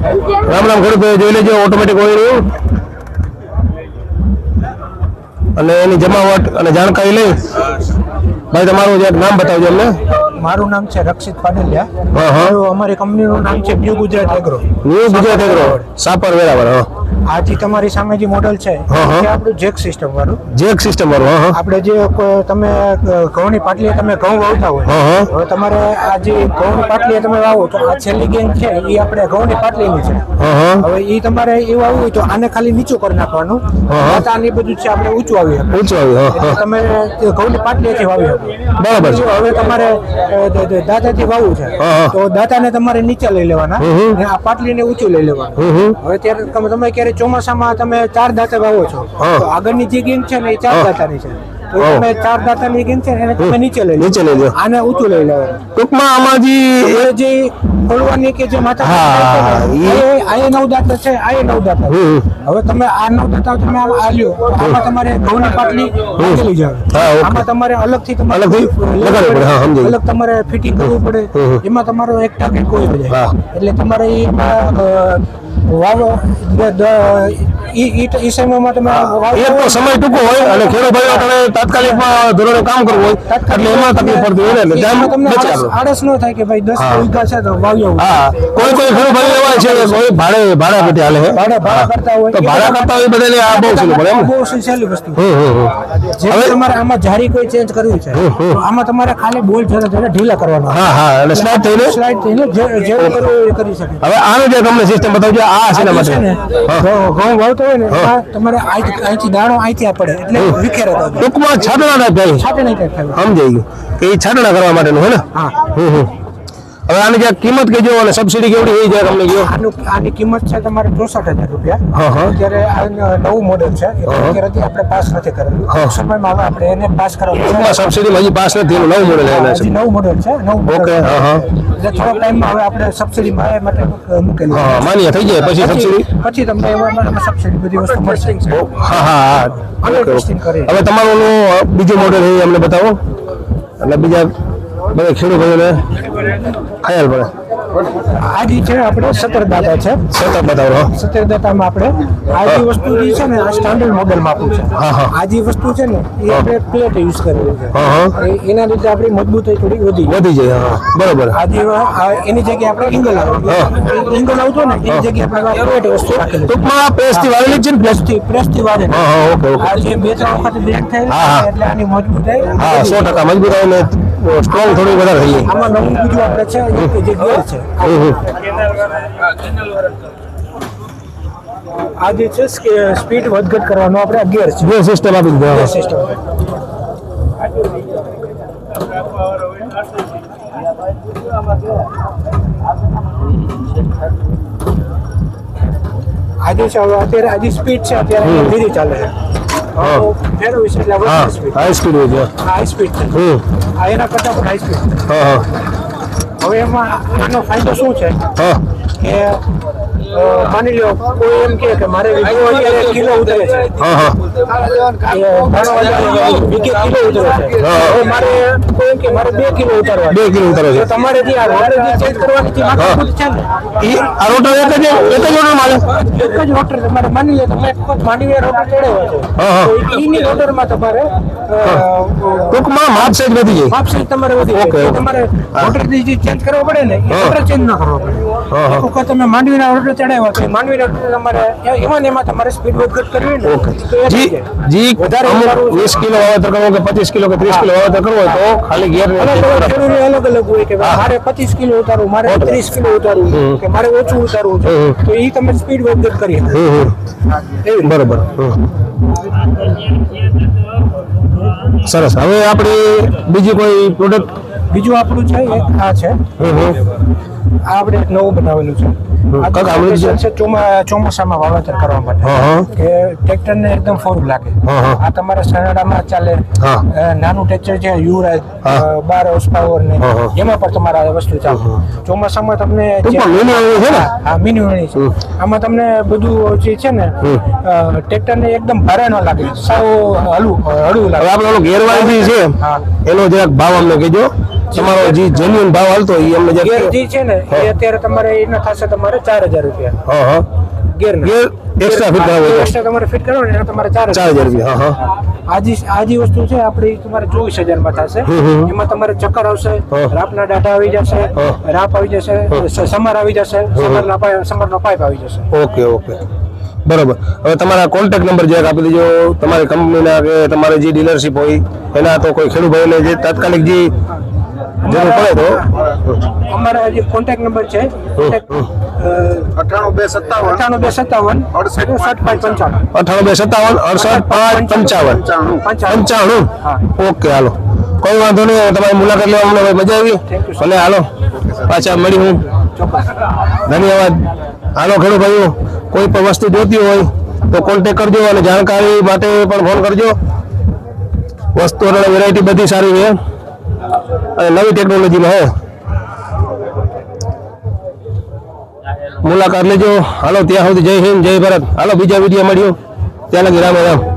રામ રામ ખેડૂત જોઈ લેજો ઓટોમેટિક ઓઇલ અને એની જમાવટ અને જાણકારી લઈ. ભાઈ, તમારું જે નામ બતાવજો અમને. મારું નામ છે રક્ષિત પાડલિયા અમારી કંપનીનું નામ છે new Gujarat agro. New Gujarat agro. Sapar Veraval હા આ તમારી સામે જે મોડલ છે. એ આપણું જેક સિસ્ટમ વાળું. જેક સિસ્ટમ વાળું આપણે જે તમે ઘઉંની પાટલીએ તમે ઘઉં વાવતા હોય. હવે તમારે આ જે ઘઉંની પાટલીએ તમે વાવો તો આ છેલ્લી ગેંગ છે એ આપણે ઘઉંની પાટલીની છે. હવે એ તમારે એવું આવવું હોય તો આને ખાલી નીચું કરી નાખવાનું. હા. દાતાની બધું છે આપણે ઊંચું આવી ઊંચું આવી તમે ઘઉંની પાટલીએથી વાવી બરાબર હવે તમારે અ, દ- દ- દાંતાથી વાવવું છે. તો દાંતાને તમારે નીચે લઈ લેવાના. અને આ પાટલીને ઊંચું લઈ લેવાનું હવે ત્યારે તમે ક્યારે ચોમાસામાં તમે ચાર દાંતે વાવો છો તો આગળની જે ગેંગ છે ને એ ચાર. દાંતાની છે. તમે ચાર દાંતાની ગેંગ છે એને તમે નીચે લઈ નીચે લઈ લો. આને ઊંચું લઈ લેવાનું ટૂંકમાં આમાં જે જે ખોલવાની કે જે માથા હા, ઈ- આ નવ દાંત છે આ નવ દાંત હવે તમે આ નવ દાંતા તમે આ લ્યો. આમાં તમારે ઘઉંની પાટલી નાખેલી જાવે આમાં તમારે અલગથી તમારે અલગથી લગાડવી પડે, હા, સમજાય. અલગ તમારે ફિટિંગ કરવું પડે. એમાં તમારો એક ટાર્ગેટ કોઈ જાય એટલે તમારે એમાં વાવો ઈ એક સમય ટૂંકો હોય અને ખેડૂત ભાઈઓ તમે તાત્કાલિકમાં ધોરણે કામ કરવું હોય એટલે એમાં તકલીફ પડતી હોય ને એટલે એમાં ટાઈમ તમને બચે આળસ- ન થાય કે ભાઈ દસ હા. વીઘા છે તો વાવ્યો હા કોઈ કોઈ ખેડૂત ભાઈઓ એવા છે કે કોઈ ભાડે ભાડા પેટે હાલે છે ભાડા ભાડા કરતા હોય. તો ભાડા કરતા હોય બધાને આ બહુ સહેલું પડે એમ બહુ સહેલી વસ્તુ. હમ હમ હમ. જેમ તમારે આમાં જારી કોઈ ચેન્જ કરવી છે આમાં તમારે ખાલી બોલ જરા જરા ઢીલા કરવાના. હા હા સ્ટાર્ટ થઈને? સ્લાઇડ થઈને જે- કરવું કરી શકે. હવે આનું જે તમને સિસ્ટમ બતાવજો આ શેના આ માટે છે ને? હા. ઘઉં વાવતો હોય ને તમારે અહીંથી દાણો અહીંથી આ પડે એટલે વિખેરે ટૂંકમાં છાંટણા ટાઈપ થાય. સમજાઈ ગયું. કે એ છાંટણા કરવા માટેનું હે ને? હા. હમ હમ. હવે આની જે કિંમત કહેજો અને સબસિડી કેવડી હોય જાય તમને કયો આનું આની કિંમત છે તમારે ચોસઠ હજાર રૂપિયા. હા, હા. અત્યારે આ નવું મોડેલ છે. અત્યારે આપણે પાસ નથી કરેલું. હા. સમયમાં હવે આપણે એને પાસ ટૂંકમાં કરવાનું સબસિડીમાં હજી પાસ નથી એનું નવું મોડેલ છે. છે નવું મોડેલ છે. નવું ઓકે, હા, હા. એટલે થોડોક ટાઈમમાં હવે આપણે સબસિડીમાં એ માટે મૂકેલું હા હા, માન્ય થઈ જાય પછી સબસિડી પછી તમને એમાં સબસિડી બધી વસ્તુ મળશે. હા હા. હવે તમારું બીજું મોડેલ એ અમને બતાવો. એટલે બીજા બધા ખેડૂત ભાઈઓને ખ્યાલ પડે. આજી જે છે આપણે સત્તર દાતા છે. સતત બતાવો સત્તર દાતામાં આપણે આ વસ્તુ જે છે ને આ સ્ટાન્ડર્ડ મોડેલમાં આપ્યું છે. હા, હા. આ જે વસ્તુ છે ને એ આપણે પ્લેટ યુઝ કરેલી છે. એના લીધે આપણી મજબૂતાઈ થોડી વધી વધી જાય બરોબર. આ જે એની જગ્યાએ આપણે ઇંગલ આવે. ઇંગલ આવતો ને એની જગ્યાએ આપણે પ્લેટ વસ્તુ રાખેલી ટૂંકમાં પેસ્ટથી વાળેલી છે ને પ્રેસથી પ્રેસથી વાળે હા હા ઓકે ઓકે. આ બે ત્રણ વખત બ્રેક હા. એટલે આની મજબૂતાઈ હા સો ટકા મજબૂતાઈ સ્ટ્રોંગ થોડી વધારે થઈ જાય આમાં નવું બીજું આપણે છે જે છે. હમ હમ. આ જે છે સ્પીડ વધઘટ કરવાનો આપણે ગેર છે. બે સિસ્ટમ આપી દીધો. સિસ્ટમ આજે છે અત્યારે આજે સ્પીડ છે અત્યારે ધીરે ચાલે છે. ફેરવીશ એટલે હાઈ સ્પીડ હોય છે. High speed hmm. એના કરતાં પણ હાઈ સ્પીડ હવે એમાં એનો ફાયદો શું છે? કે માની લો કોઈ એમ કે મારે વીઘો અત્યારે કિલો ઉતરે છે. વીઘે કિલો ઉતરે છે. હા. મારે કોઈ એમ કે મારે બે કિલો ઉતારવા બે કિલો ઉતારે છે. તમારે જે આ રોટર જે ચેન્જ કરવાની જે માથાકૂટ છે ને? ઈ આ રોટર એક જ એક જ રોટર માલે એક જ રોટર તમારે માની લો તમે એક વખત માંડવી રોટર ચડાવ્યો છે હા, હા. તો ઈની રોટરમાં તમારે ટૂંકમાં માપ સાઈઝ વધી જાય માપસી તમારે વધી ઓકે, જાય તમારે રોટર જે ચેન્જ કરવો પડે ને એ રોટર ચેન્જ ના કરવો પડે. એક વખત તમે માંડવીના રોટર ચડાવ્યા તો માંડવીના રોટર તમારે એમાં એમાં તમારે સ્પીડ વધઘટ કરવી ને ઓકે. જી જી વધારે અમારું વીસ કિલો વાવેતર કરવો કે પચીસ કિલો કે ત્રીસ કિલો વાવેતર કરવો તો ખાલી ગેર અલગ અલગ હોય કે મારે પચીસ કિલો ઉતારવું મારે ઓકે. ત્રીસ કિલો ઉતારવું કે મારે ઓછું ઉતારવું છે તો એ તમે સ્પીડ વધઘટ કરી બરોબર. સરસ. હવે આપણી બીજી કોઈ પ્રોડક્ટ બીજું આપણું છે એક આ છે. આ આપણે નવું બનાવેલું છે. ચોમાસામાં વાવેતર કરવા માટે. કે એકદમ ફોરું લાગે. આ તમારા સનાડામાં ચાલે. નાનું ટ્રેક્ટર છે યુરાજ બાર પાવર ને. એમાં પણ તમારા વસ્તુ ચાલે. ચોમાસામાં તમને હા, મિની આમાં તમને બધું જે છે ને ટ્રેક્ટરને એકદમ ભારે ન લાગે. સાવ હળવું હળવું લાગે. આપણે ગેરવાળી છે. એનો જરાક ભાવ અમને કહેજો. તમારો જે જેન્યુઅન ભાવ હાલતો હોય એ અમને જે છે ને એ અત્યારે તમારે એના થશે તમારે ચાર હજાર રૂપિયા. હા હા. ગેર ગેર extra fit કરાવવો એક્સ્ટ્રા તમારે ફિટ કરો ને તમારે ચાર હજાર. રૂપિયા હા હા. આજી આજી વસ્તુ છે આપણી તમારે ચોવીસ હજારમાં થશે. હમ હમ. એમાં તમારે ચક્કર આવશે રાપના ડાટા આવી જશે રાપ આવી જશે સમર આવી જશે સમરના પાઇપ સમરનો પાઇપ આવી જશે. Okay okay. બરોબર. હવે તમારા કોન્ટેક્ટ નંબર જે આપી દેજો તમારી કંપનીના કે તમારે જે ડીલરશીપ હોય એના તો કોઈ ખેડૂત ભાઈને જે તાત્કાલિક જે જરૂર પડે તો? અમારા જે કોન્ટેક્ટ નંબર છે. અઠાણું બે સત્તાવન. અઠાણું બે સત્તાવન અડસઠ પાંચ પંચાવન. અઠાણું બે સત્તાવન અડસઠ પાંચ પંચાવન. પંચાણું ઓકે હાલો. કોઈ વાંધો નહીં તમારી મુલાકાત લેવા અમને મજા આવી. ભલે હાલો. પાછા મળી હું. ધન્યવાદ. હાલો ખેડૂત ભાઈઓ કોઈ પણ વસ્તુ જોતી હોય તો કોન્ટેક કરજો અને જાણકારી માટે પણ ફોન કરજો. વસ્તુ અને વેરાયટી બધી સારી છે. નવી ટેકનોલોજીમાં હો. મુલાકાત લેજો. હાલો, ત્યાં સુધી જય હિન્દ, જય ભારત. હાલો, બીજા વીડિયો મળ્યો. ત્યાં લગી રામ રામ.